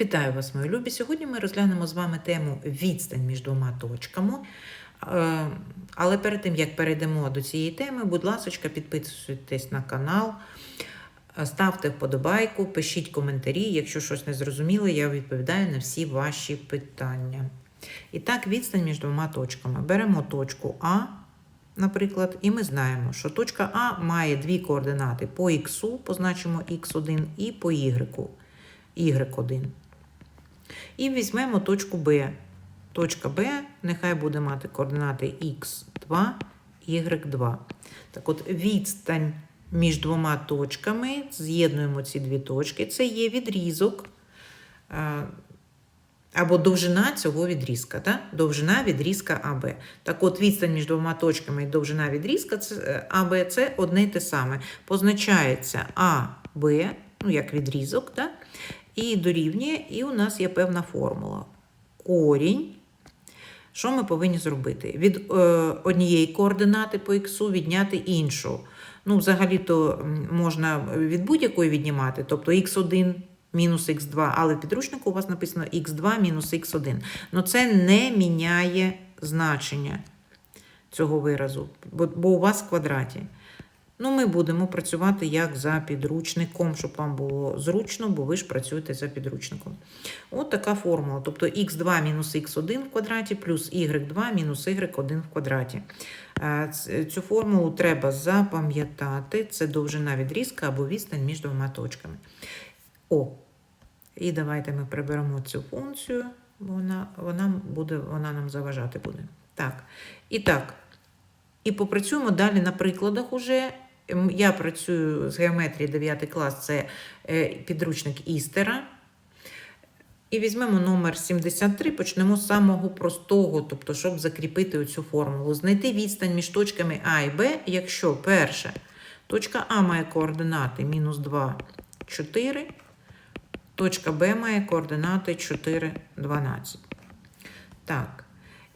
Вітаю вас, мої любі. Сьогодні ми розглянемо з вами тему відстань між двома точками. Е, Але перед тим, як перейдемо до цієї теми, будь ласка, підписуйтесь на канал, ставте вподобайку, пишіть коментарі. Якщо щось не зрозуміло, я відповідаю на всі ваші питання. І так, відстань між двома точками. Беремо точку А, наприклад, і ми знаємо, що точка А має дві координати по х, позначимо х1 і по y, y1. І візьмемо точку Б. Точка Б нехай буде мати координати х2, y2. Так от відстань між двома точками, з'єднуємо ці дві точки, це є відрізок е, або довжина цього відрізка. Так? Довжина відрізка АБ. Так от відстань між двома точками і довжина відрізка е, АБ це одне й те саме. Позначається АБ, ну як відрізок, так? І дорівнює, і у нас є певна формула. Корінь. Що ми повинні зробити? Від е, однієї координати по х відняти іншу. Ну, взагалі-то можна від будь-якої віднімати, тобто х1 мінус х2, але в підручнику у вас написано х2 мінус х1. Ну це не міняє значення цього виразу, бо, бо у вас в квадраті. Ну, ми будемо працювати як за підручником, щоб вам було зручно, бо ви ж працюєте за підручником. От така формула. Тобто х2 мінус х1 в квадраті плюс y2 мінус y1 в квадраті. Е, Цю формулу треба запам'ятати. Це довжина відрізка або відстань між двома точками. О, і давайте ми приберемо цю функцію, бо вона, вона, буде, вона нам заважати буде. Так. І так. І попрацюємо далі на прикладах уже. Я працюю з геометрії 9 клас, це е, підручник Істера. І візьмемо номер 73, почнемо з самого простого, тобто, щоб закріпити оцю формулу. Знайти відстань між точками А і Б, якщо перше, точка А має координати мінус 2, 4, точка Б має координати 4, 12. Так.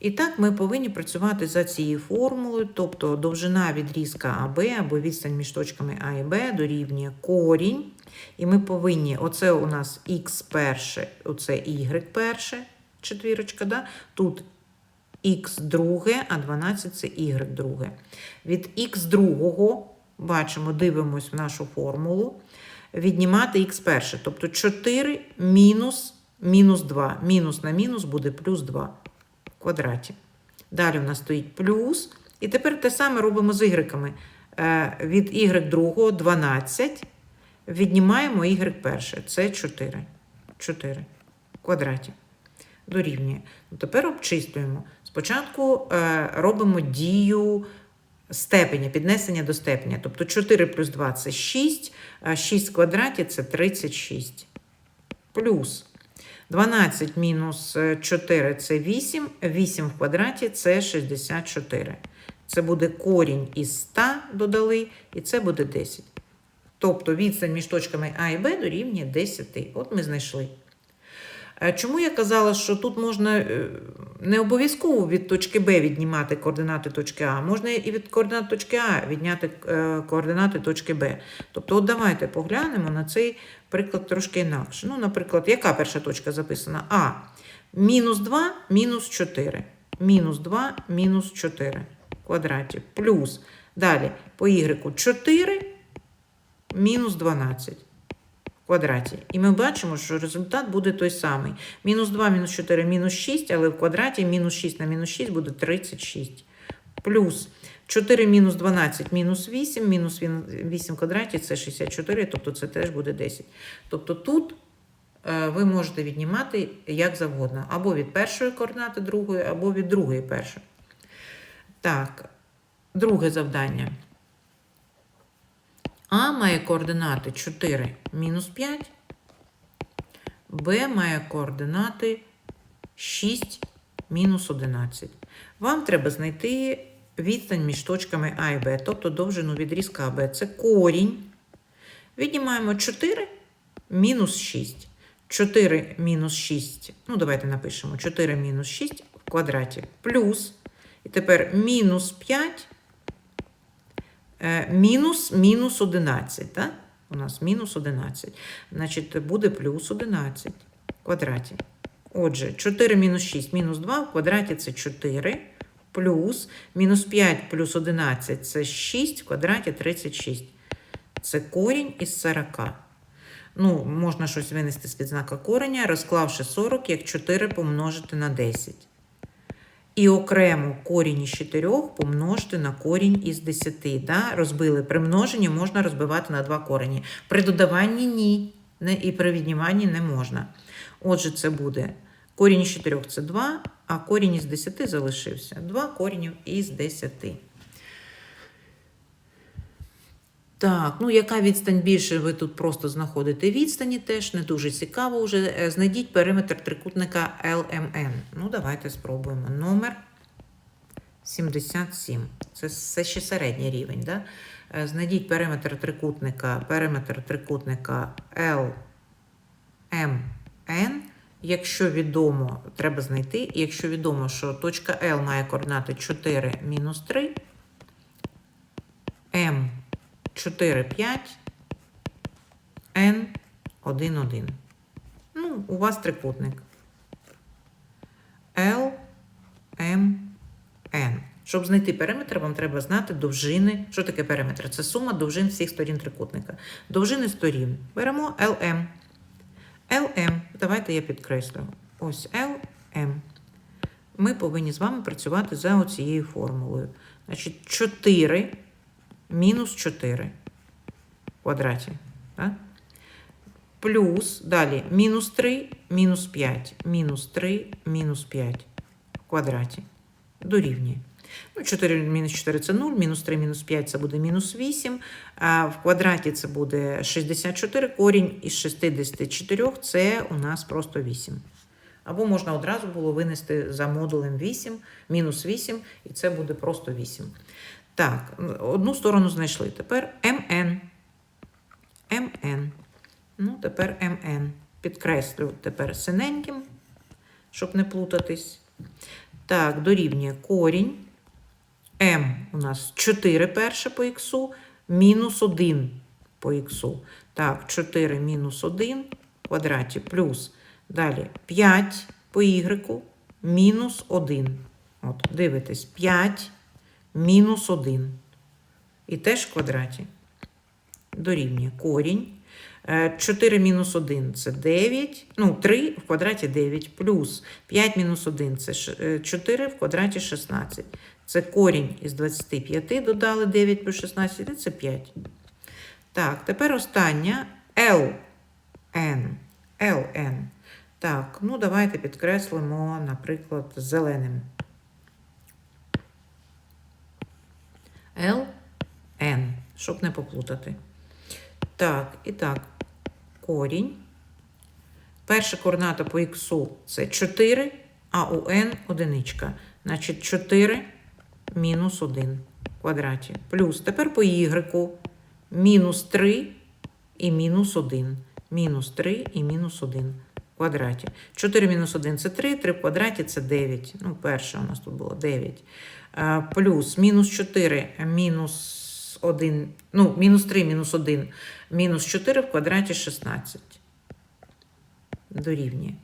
І так ми повинні працювати за цією формулою, тобто довжина відрізка АБ або відстань між точками А і Б дорівнює корінь. І ми повинні, оце у нас х перше, оце y перше, четвірочка, да? тут х друге, а 12 це y друге. Від х другого, бачимо, дивимось в нашу формулу, віднімати х перше, тобто 4 мінус, мінус 2. Мінус на мінус буде плюс 2 в квадраті. Далі у нас стоїть плюс. І тепер те саме робимо з ігреками. Е, Від y другого 12 віднімаємо y перше. Це 4. 4 в квадраті. Дорівнює. Ну, Тепер обчислюємо. Спочатку е, робимо дію степеня, піднесення до степеня. Тобто 4 плюс 2 це 6, а 6 в квадраті це 36. Плюс 12 мінус 4 це 8, 8 в квадраті це 64. Це буде корінь із 100 додали, і це буде 10. Тобто відстань між точками А і Б дорівнює 10. От ми знайшли. Е, Чому я казала, що тут можна е, не обов'язково від точки Б віднімати координати точки А, можна і від координат точки А відняти е, координати точки Б. Тобто, от давайте поглянемо на цей приклад трошки інакше. Ну, наприклад, яка перша точка записана? А. Мінус 2, мінус 4. Мінус 2, мінус 4 в квадраті. Плюс. Далі по Y 4, мінус 12 в квадраті. І ми бачимо, що результат буде той самий. Мінус 2, мінус 4, мінус 6, але в квадраті мінус 6 на мінус 6 буде 36. Плюс 4 мінус 12, мінус 8, мінус 8 в квадраті це 64, тобто це теж буде 10. Тобто тут е, ви можете віднімати як завгодно. Або від першої координати другої, або від другої першої. Так, друге завдання. А має координати 4 мінус 5. Б має координати 6 мінус 11. Вам треба знайти відстань між точками А і Б, тобто довжину відрізка АБ. Це корінь. Віднімаємо 4 мінус 6. 4 мінус 6. Ну, давайте напишемо 4 мінус 6 в квадраті плюс. І тепер мінус 5 Е, мінус мінус 11, так? У нас мінус 11. Значить, буде плюс 11. в квадраті. Отже, 4 мінус 6 мінус 2 в квадраті це 4. Плюс мінус 5 плюс 11 це 6 в квадраті 36. Це корінь із 40. Ну, можна щось винести з підзнака кореня, розклавши 40, як 4 помножити на 10. І окремо корінь із 4 помножити на корінь із 10. Да? Розбили при множенні можна розбивати на два корені. При додаванні ні. І при відніманні не можна. Отже, це буде корінь із 4 це 2, а корінь із 10 залишився. 2 корінь із 10. Так, ну яка відстань більше, ви тут просто знаходите відстані теж, не дуже цікаво вже. Е, Знайдіть периметр трикутника LMN. Ну, давайте спробуємо. Номер 77. Це, це ще середній рівень. Да? Е, Знайдіть периметр трикутника, периметр трикутника LMN. Якщо відомо, треба знайти. Якщо відомо, що точка L має координати 4 мінус 3, M 4, 5, N 1, 1. Ну, у вас трикутник. L, M, N. Щоб знайти периметр, вам треба знати довжини. Що таке периметр? Це сума довжин всіх сторін трикутника. Довжини сторін. Беремо LM. LM. Давайте я підкреслю. Ось LM. Ми повинні з вами працювати за оцією формулою. Значить, 4 мінус 4 в квадраті. Так? Плюс, далі, мінус 3, мінус 5, мінус 3, мінус 5 в квадраті. Дорівнює. Ну, 4 мінус 4 це 0, мінус 3 мінус 5 це буде мінус 8, а в квадраті це буде 64, корінь із 64 це у нас просто 8. Або можна одразу було винести за модулем 8, мінус 8, і це буде просто 8. Так, одну сторону знайшли. Тепер МН. МН. Ну, тепер МН. Підкреслю тепер синеньким, щоб не плутатись. Так, дорівнює корінь. М у нас 4 перше по х, мінус 1 по х. Так, 4 мінус 1 в квадраті плюс. Далі 5 по y, мінус 1. От, дивитесь, 5 мінус 1. І теж в квадраті. Дорівнює корінь. Е, 4 мінус 1 це 9. Ну, 3 в квадраті 9. Плюс 5 мінус 1 це е, 4 в квадраті 16. Це корінь із 25. Додали 9 плюс 16, і це 5. Так, тепер остання LN. LN. Так, ну давайте підкреслимо, наприклад, зеленим. L, N, щоб не поплутати. Так, і так, корінь. Перша координата по х це 4, а у n одиничка. Значить, 4 мінус 1 в квадраті. Плюс тепер по y мінус 3 і мінус 1. Мінус 3 і мінус 1 в квадраті. 4 мінус 1 це 3, 3 в квадраті це 9. Ну, перше у нас тут було 9. Плюс мінус 4 мінус 1, ну, мінус 3 мінус 1, мінус 4 в квадраті 16. Дорівнює.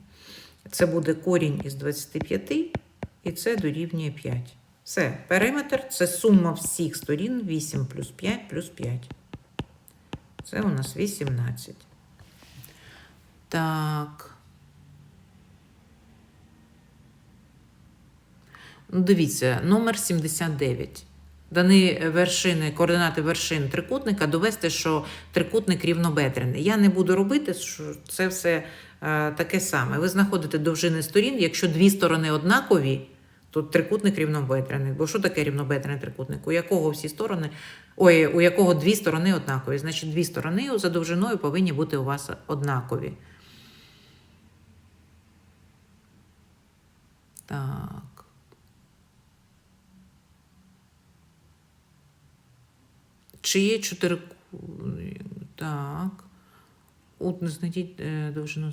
Це буде корінь із 25, і це дорівнює 5. Все, периметр це сума всіх сторін 8 плюс 5 плюс 5. Це у нас 18. Так. Ну, Дивіться, номер 79. Дані вершини, координати вершин трикутника довести, що трикутник рівнобедрений. Я не буду робити, що це все е, таке саме. Ви знаходите довжини сторін, якщо дві сторони однакові, то трикутник рівнобедрений. Бо що таке рівнобедрений трикутник? У якого всі сторони, ой, у якого дві сторони однакові? Значить, дві сторони за довжиною повинні бути у вас однакові. Так. Чи є чотири. Так. От не знайдіть е, довжину.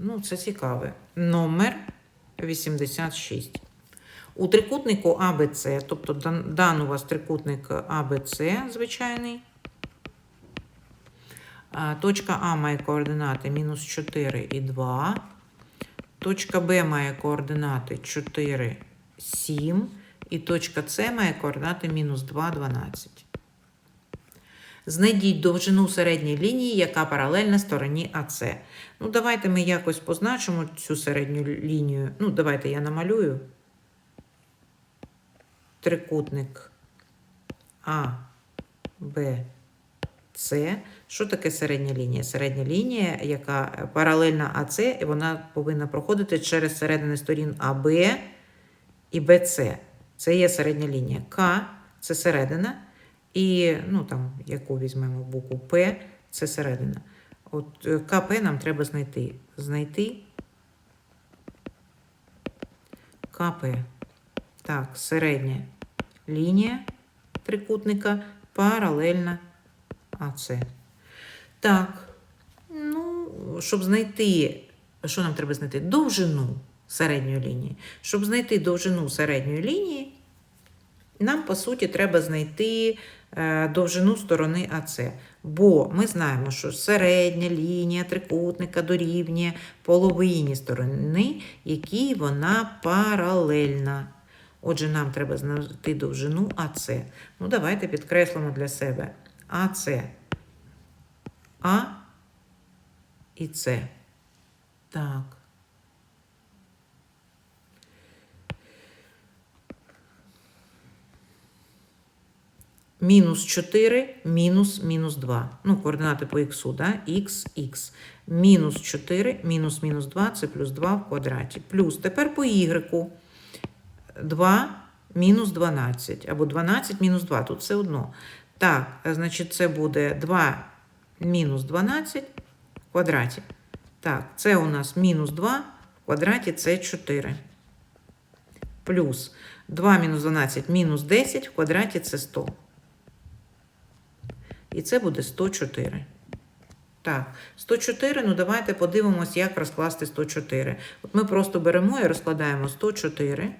Ну, це цікаве. Номер 86. У трикутнику АБЦ, тобто дан, у вас трикутник АБЦ звичайний. Точка А має координати мінус 4 і 2. Точка Б має координати 4, 7. І точка С має координати мінус 2, 12. Знайдіть довжину середньої лінії, яка паралельна стороні АС. Ну, давайте ми якось позначимо цю середню лінію. Ну, давайте я намалюю. Трикутник А, Б, С. Що таке середня лінія? Середня лінія, яка паралельна АС, і вона повинна проходити через середини сторін АБ і БЦ. Це є середня лінія. К це середина. І, ну там, яку візьмемо букву П, це середина. От е, КП нам треба знайти. Знайти КП. Так, середня лінія трикутника паралельна АЦ. Так, ну, щоб знайти, що нам треба знайти? Довжину середньої лінії. Щоб знайти довжину середньої лінії, нам, по суті, треба знайти е, довжину сторони АЦ. Бо ми знаємо, що середня лінія трикутника дорівнює половині сторони, якій вона паралельна. Отже, нам треба знайти довжину АЦ. Ну, давайте підкреслимо для себе АЦ. А і С. Так. Мінус 4, мінус мінус 2. Ну, координати по х, да? х, х. Мінус 4, мінус мінус 2, це плюс 2 в квадраті. Плюс тепер по y. 2 мінус 12. Або 12 мінус 2. Тут все одно. Так, значить, це буде 2 мінус 12 в квадраті. Так, це у нас мінус 2 в квадраті це 4. Плюс 2 мінус 12 мінус 10 в квадраті це 100. І це буде 104. Так, 104, ну давайте подивимось, як розкласти 104. От ми просто беремо і розкладаємо 104.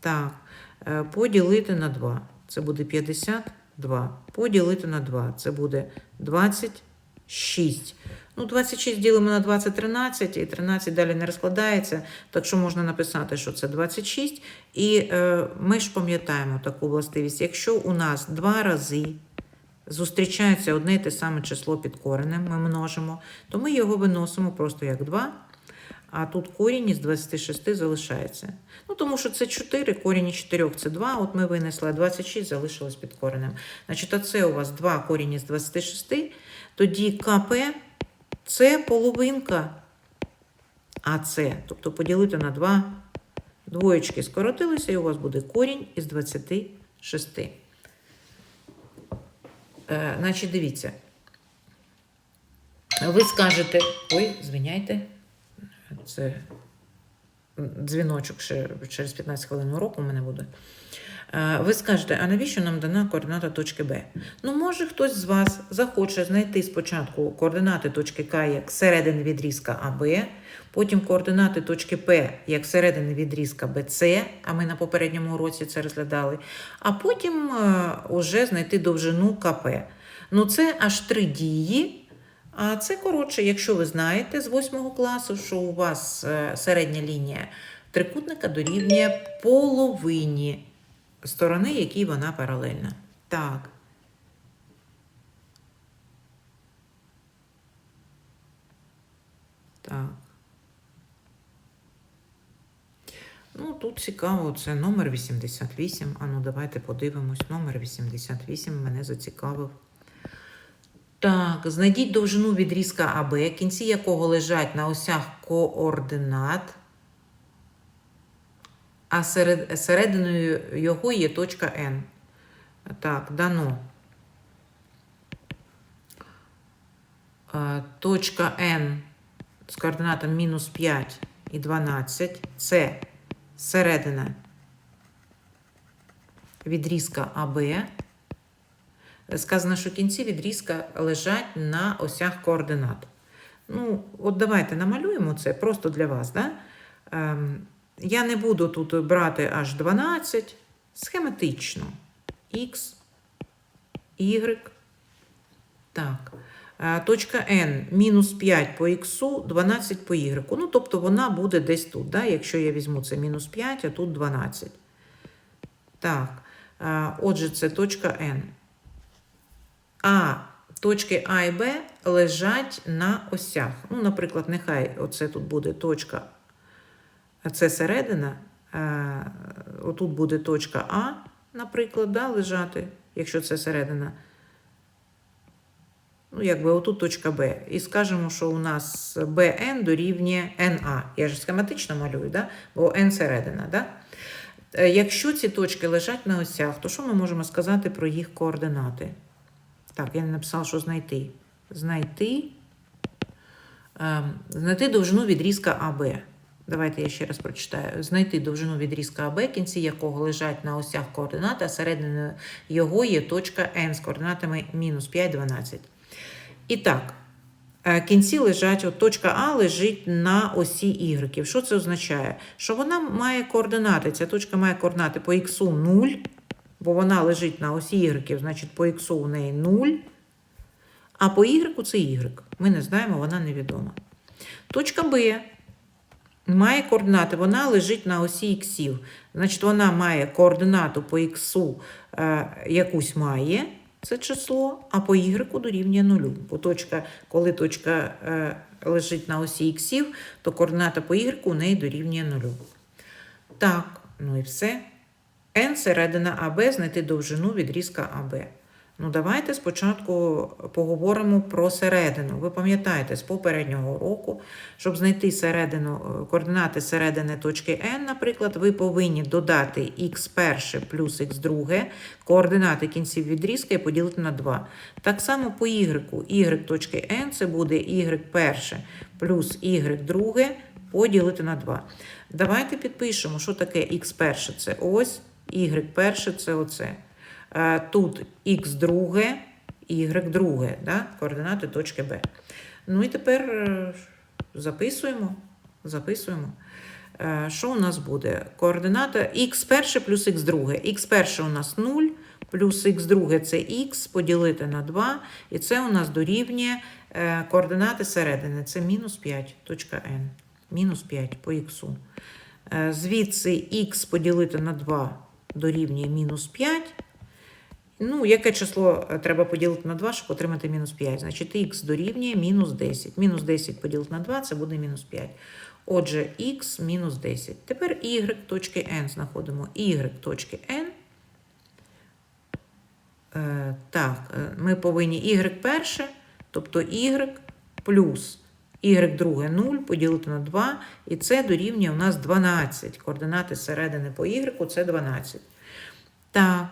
Так, е, поділити на 2. Це буде 52. Поділити на 2. Це буде 26. Ну, 26 ділимо на 20 13, і 13 далі не розкладається. Так що можна написати, що це 26. І е, ми ж пам'ятаємо таку властивість. Якщо у нас два рази зустрічається одне і те саме число під коренем, ми множимо, то ми його виносимо просто як 2. А тут корінь із 26 залишається. Ну, тому що це 4, корінь із 4 це 2. От ми винесли, а 26 залишилось під коренем. Значить, а це у вас 2 корінь із 26, тоді КП це половинка АЦ. Тобто поділити на 2 двоєчки скоротилися, і у вас буде корінь із 26. Е, значить, дивіться. Ви скажете, ой, звиняйте, це дзвіночок ще через 15 хвилин уроку у мене буде. Е, Ви скажете, а навіщо нам дана координата точки Б? Ну, може, хтось з вас захоче знайти спочатку координати точки К як середини відрізка АБ, потім координати точки П як середини відрізка БЦ, а ми на попередньому уроці це розглядали, а потім е, уже знайти довжину КП. Ну, це аж три дії. А це коротше, якщо ви знаєте з 8 класу, що у вас е, середня лінія трикутника дорівнює половині сторони, якій вона паралельна. Так. Так. Ну, тут цікаво, це номер 88. А ну, давайте подивимось. Номер 88 мене зацікавив. Так, знайдіть довжину відрізка АБ, кінці якого лежать на осях координат, а серед, серединою його є точка N. Так, дано. Точка N з координатом мінус 5 і 12. Це середина відрізка АБ. Сказано, що кінці відрізка лежать на осях координат. Ну, от давайте намалюємо це просто для вас. Да? Ем, я не буду тут брати аж 12, схематично. Х, Y. Так. Е, Точка N мінус 5 по х, 12 по y. Ну, тобто вона буде десь тут. Да? Якщо я візьму це мінус 5, а тут 12. Так, е, отже, це точка N. А точки А і Б лежать на осях. Ну, наприклад, нехай оце тут буде точка, це середина. е, Отут буде точка А, наприклад, да, лежати, якщо це середина. Ну, якби отут точка Б. І скажемо, що у нас BN дорівнює NA. Я ж схематично малюю, да? бо N середина. Да? Е, Якщо ці точки лежать на осях, то що ми можемо сказати про їх координати? Так, я не написала, що знайти. Знайти, ем, знайти довжину відрізка АБ. Давайте я ще раз прочитаю. Знайти довжину відрізка АБ, кінці якого лежать на осях координати, а серединою його є точка N з координатами мінус 5, 12. І так, е, кінці лежать, от точка А лежить на осі Y. Що це означає? Що вона має координати. Ця точка має координати по Х 0, бо вона лежить на осі Y, значить по Х у неї 0. А по Y це Y. Ми не знаємо, вона невідома. Точка Б має координати, вона лежить на осі іксів. Значить, вона має координату по іксу е, якусь має, це число, а по y дорівнює нулю. Бо точка, коли точка е, лежить на осі іксів, то координата по y у неї дорівнює нулю. Так, ну і все. n середина АБ знайти довжину відрізка АБ. Ну, давайте спочатку поговоримо про середину. Ви пам'ятаєте з попереднього року, щоб знайти середину, е, координати середини точки N, наприклад, ви повинні додати х перше плюс х друге, координати кінців відрізка і поділити на 2. Так само по y. y точки N це буде y перше плюс y друге поділити на 2. Давайте підпишемо, що таке х перше це ось, y перше це оце. Е, Тут х друге, y друге, да? координати точки Б. Ну і тепер е, записуємо. записуємо. Е, Що у нас буде? Координата х перше плюс х друге. х перше у нас 0, плюс х друге це х поділити на 2, і це у нас дорівнює координати середини. Це мінус 5, точка n. Мінус 5 по х. Звідси х поділити на 2 дорівнює мінус 5. Ну, яке число е, треба поділити на 2, щоб отримати мінус 5? Значить, х дорівнює мінус 10. Мінус 10 поділити на 2 це буде мінус 5. Отже, х мінус 10. Тепер y точки n знаходимо. y точки n. Е, так, е, ми повинні y перше, тобто y плюс y друге 0 поділити на 2, і це дорівнює у нас 12. Координати середини по y це 12. Так.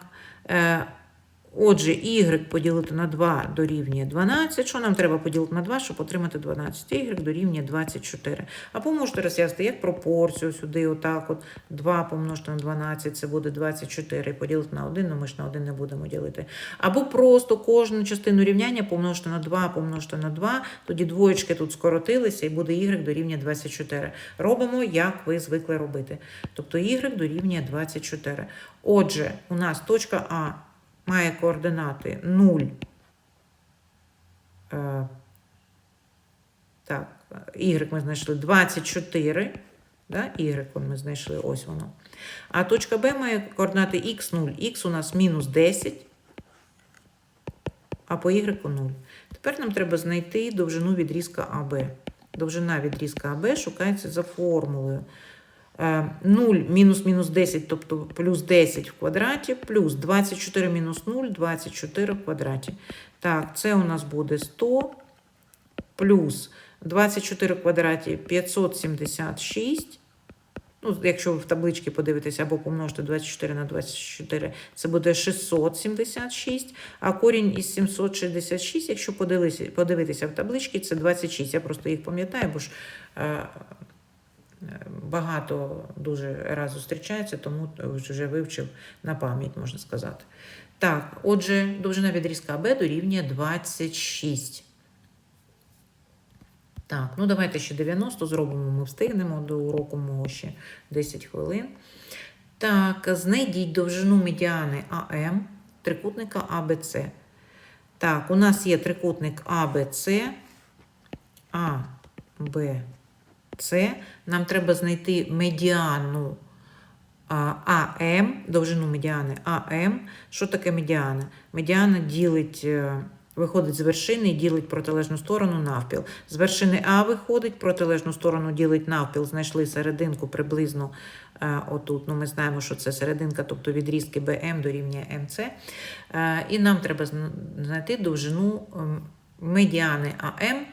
Отже, y поділити на 2 дорівнює 12. Що нам треба поділити на 2, щоб отримати 12? y дорівнює 24. Або можете розв'язати як пропорцію сюди, отак от 2 помножити на 12, це буде 24, і поділити на 1, ну ми ж на 1 не будемо ділити. Або просто кожну частину рівняння помножити на 2, помножити на 2, тоді двоєчки тут скоротилися, і буде y дорівнює 24. Робимо, як ви звикли робити. Тобто y дорівнює 24. Отже, у нас точка А має координати 0. Е, так, y ми знайшли 24. Да? Y ми знайшли, ось воно. А точка Б має координати x0. Х у нас мінус 10, а по y 0. Тепер нам треба знайти довжину відрізка АБ. Довжина відрізка АБ шукається за формулою. 0 мінус мінус 10, тобто плюс 10 в квадраті, плюс 24 мінус 0, 24 в квадраті. Так, це у нас буде 100 плюс 24 в квадраті 576. Ну, якщо ви в табличці подивитеся або помножити 24 на 24, це буде 676. А корінь із 766, якщо подивитися, в табличці, це 26. Я просто їх пам'ятаю, бо ж е, багато дуже раз зустрічається, тому вже вивчив на пам'ять, можна сказати. Так, отже, довжина відрізка АБ дорівнює 26. Так, ну давайте ще 90 зробимо, ми встигнемо до уроку мого ще 10 хвилин. Так, знайдіть довжину медіани АМ трикутника АБЦ. Так, у нас є трикутник АБЦ. А, С. Нам треба знайти медіану АМ, довжину медіани АМ. Що таке медіана? Медіана ділить, е, виходить з вершини і ділить протилежну сторону навпіл. З вершини А виходить, протилежну сторону ділить навпіл. Знайшли серединку приблизно е, отут. Ну, ми знаємо, що це серединка, тобто відрізки БМ дорівнює МЦ. Е, І нам треба знайти довжину ем, медіани АМ.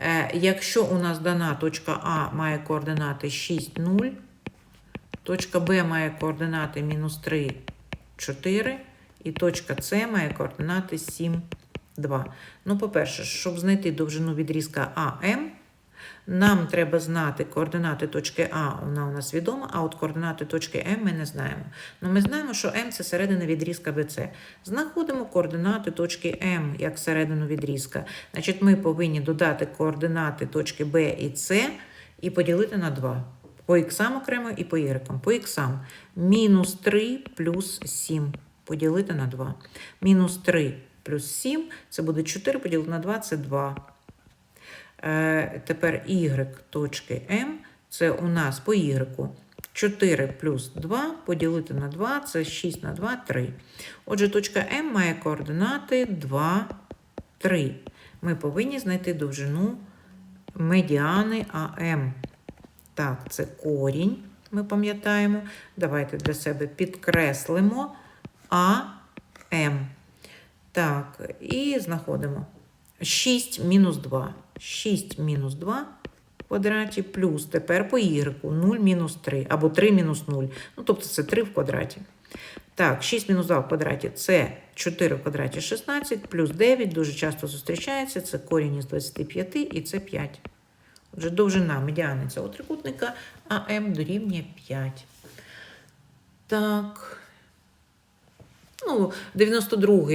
Е, Якщо у нас дана точка А має координати 6, 0, точка Б має координати мінус 3, 4, і точка С має координати 7, 2. Ну, по-перше, щоб знайти довжину відрізка АМ, нам треба знати координати точки А, вона у нас відома, а от координати точки М ми не знаємо. Ну, ми знаємо, що М це середина відрізка БЦ. Знаходимо координати точки М як середину відрізка. Значить, ми повинні додати координати точки Б і С і поділити на 2. По іксам окремо і по y. По іксам мінус 3 плюс 7 поділити на 2. Мінус 3 плюс 7 це буде 4 поділити на 2 це 2. Е, тепер y точки m це у нас по y 4 плюс 2 поділити на 2 це 6 на 2 3. Отже, точка m має координати 2, 3. Ми повинні знайти довжину медіани АМ. Так, це корінь, ми пам'ятаємо. Давайте для себе підкреслимо АМ. Так, і знаходимо 6 мінус 2. 6 мінус 2 в квадраті плюс тепер по y 0 мінус 3 або 3 мінус 0. Ну, тобто це 3 в квадраті. Так, 6 мінус 2 в квадраті це 4 в квадраті 16, плюс 9 дуже часто зустрічається. Це корінь із 25 і це 5. Отже, довжина медіани цього трикутника АМ дорівнює 5. Так. Ну, 92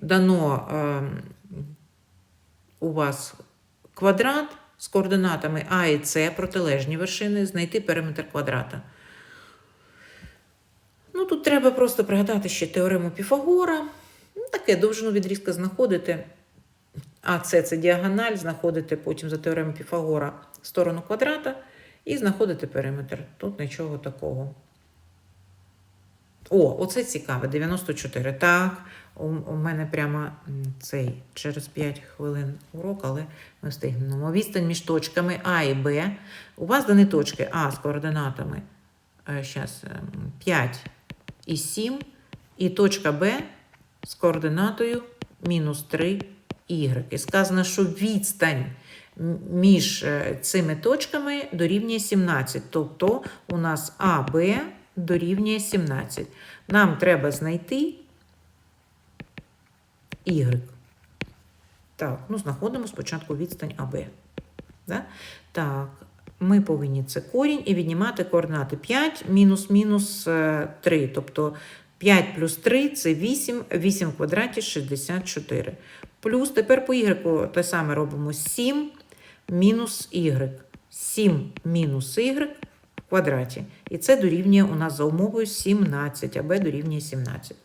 дано е, у вас квадрат з координатами А і С, протилежні вершини, знайти периметр квадрата. Ну, тут треба просто пригадати ще теорему Піфагора. Ну, таке довжину відрізка знаходите. А С це діагональ, знаходите потім за теоремою Піфагора сторону квадрата і знаходите периметр. Тут нічого такого. О, оце цікаве, 94. Так, у, у мене прямо цей через 5 хвилин урок, але ми встигнемо. Відстань між точками А і Б. У вас дані точки А з координатами е, щас, е, 5 і 7, і точка Б з координатою мінус 3 y. І сказано, що відстань між е, цими точками дорівнює 17. Тобто у нас АБ дорівнює 17. Нам треба знайти y. Так, ну знаходимо спочатку відстань АБ. Да? Так, ми повинні це корінь і віднімати координати 5 мінус мінус е, 3. Тобто 5 плюс 3 це 8, 8 в квадраті 64. Плюс тепер по y те саме робимо 7 мінус y. 7 мінус y квадраті. І це дорівнює у нас за умовою 17, а дорівнює 17.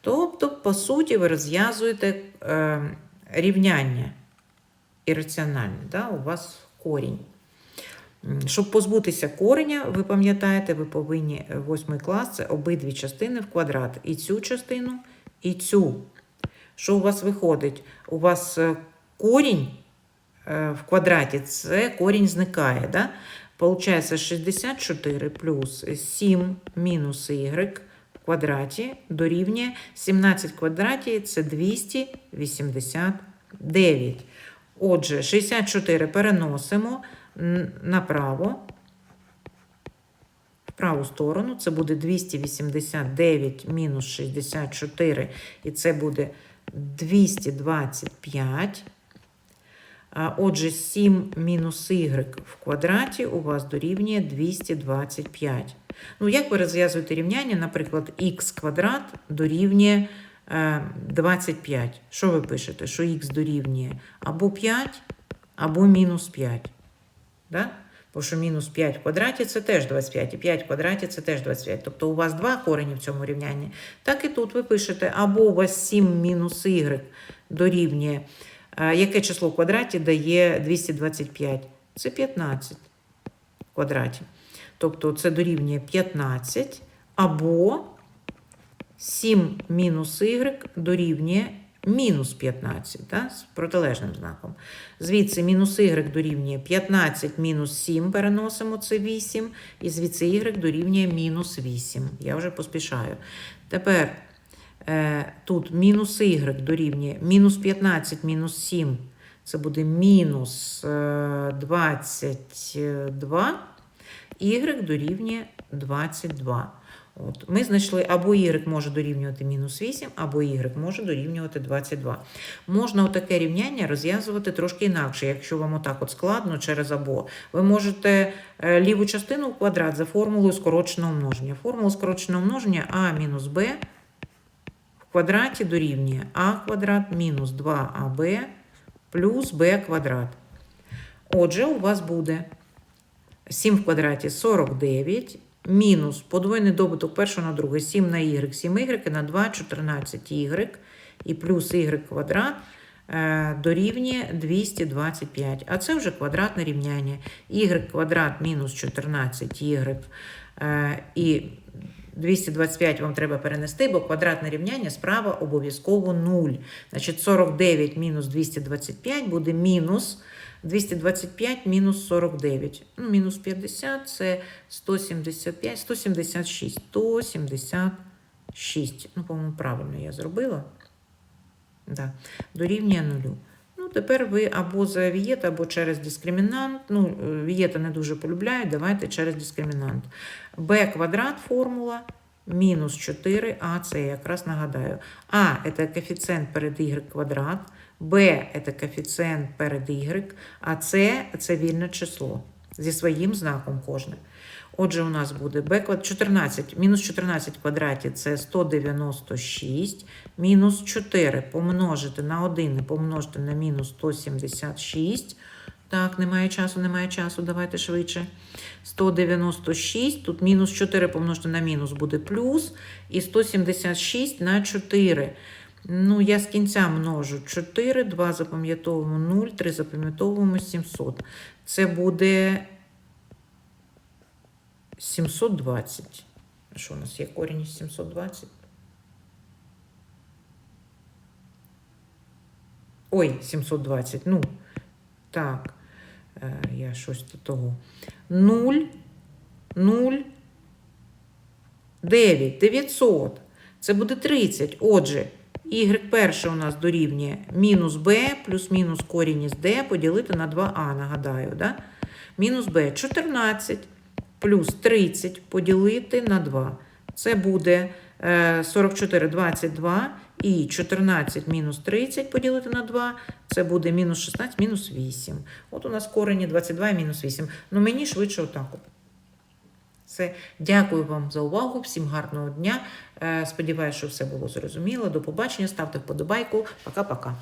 Тобто, по суті, ви розв'язуєте е, рівняння ірраціональне, да? у вас корінь. Щоб позбутися кореня, ви пам'ятаєте, ви повинні е, восьмий клас це обидві частини в квадрат. І цю частину, і цю. Що у вас виходить? У вас е, корінь е, в квадраті, це корінь зникає. Да? Получається 64 плюс 7 мінус y в квадраті дорівнює 17 в квадраті це 289. Отже, 64 переносимо направо. В праву сторону це буде 289 мінус 64, і це буде 225. Отже, 7 мінус y в квадраті у вас дорівнює 225. Ну, як ви розв'язуєте рівняння, наприклад, х квадрат дорівнює е, 25. Що ви пишете? Що х дорівнює або 5, або мінус 5. Да? Бо що мінус 5 в квадраті це теж 25, і 5 в квадраті це теж 25. Тобто у вас два корені в цьому рівнянні. Так і тут ви пишете, або у вас 7 мінус y дорівнює. Яке число в квадраті дає 225? Це 15 в квадраті. Тобто це дорівнює 15, або 7 мінус y дорівнює мінус 15, да, з протилежним знаком. Звідси мінус y дорівнює 15 мінус 7, переносимо це 8, і звідси y дорівнює мінус 8. Я вже поспішаю. Тепер тут мінус y дорівнює мінус 15 мінус 7, це буде мінус е, 22, y дорівнює 22. От. Ми знайшли або y може дорівнювати мінус 8, або y може дорівнювати 22. Можна отаке рівняння розв'язувати трошки інакше, якщо вам отак от складно через або. Ви можете е, ліву частину в квадрат за формулою скороченого множення. Формула скороченого множення а мінус в квадраті дорівнює а квадрат мінус 2аб плюс b квадрат. Отже, у вас буде 7 в квадраті 49, мінус подвоєний добуток першого на друге 7 на y, 7 y на 2 14 y і плюс y квадрат е, дорівнює 225. А це вже квадратне рівняння. y квадрат мінус 14 y е, і 225 вам треба перенести, бо квадратне рівняння справа обов'язково 0. Значить, 49 мінус 225 буде мінус 225 мінус 49. Ну, мінус 50 це 175, 176. 176. Ну, по-моєму, правильно я зробила. Да. Дорівнює нулю. Тепер ви або за вієта, або через дискримінант. Ну, е, вієта не дуже полюбляють, давайте через дискримінант. b квадрат формула мінус 4а, це я якраз нагадаю. А це коефіцієнт перед y квадрат, b це коефіцієнт перед y, а це це вільне число зі своїм знаком кожне. Отже, у нас буде b квадрат 14, мінус 14 в квадраті це 196, мінус 4 помножити на 1 і помножити на мінус 176. Так, немає часу, немає часу, давайте швидше. 196, тут мінус 4 помножити на мінус буде плюс, і 176 на 4. Ну, я з кінця множу 4, 2 запам'ятовуємо 0, 3 запам'ятовуємо 700. Це буде 720. Що у нас є корінь із 720? Ой, 720. Ну, так. Е, Я щось до того. 0, 0, 9, 900. Це буде 30. Отже, y перше у нас дорівнює мінус b плюс-мінус корінь із d поділити на 2а, нагадаю, да? Мінус b 14 плюс 30 поділити на 2. Це буде е, 44, 22 і 14 мінус 30 поділити на 2, це буде мінус 16, мінус 8. От у нас корені 22 і мінус 8. Ну мені швидше отак. Все. Дякую вам за увагу. Всім гарного дня. Е, Сподіваюся, що все було зрозуміло. До побачення. Ставте вподобайку. Пока-пока.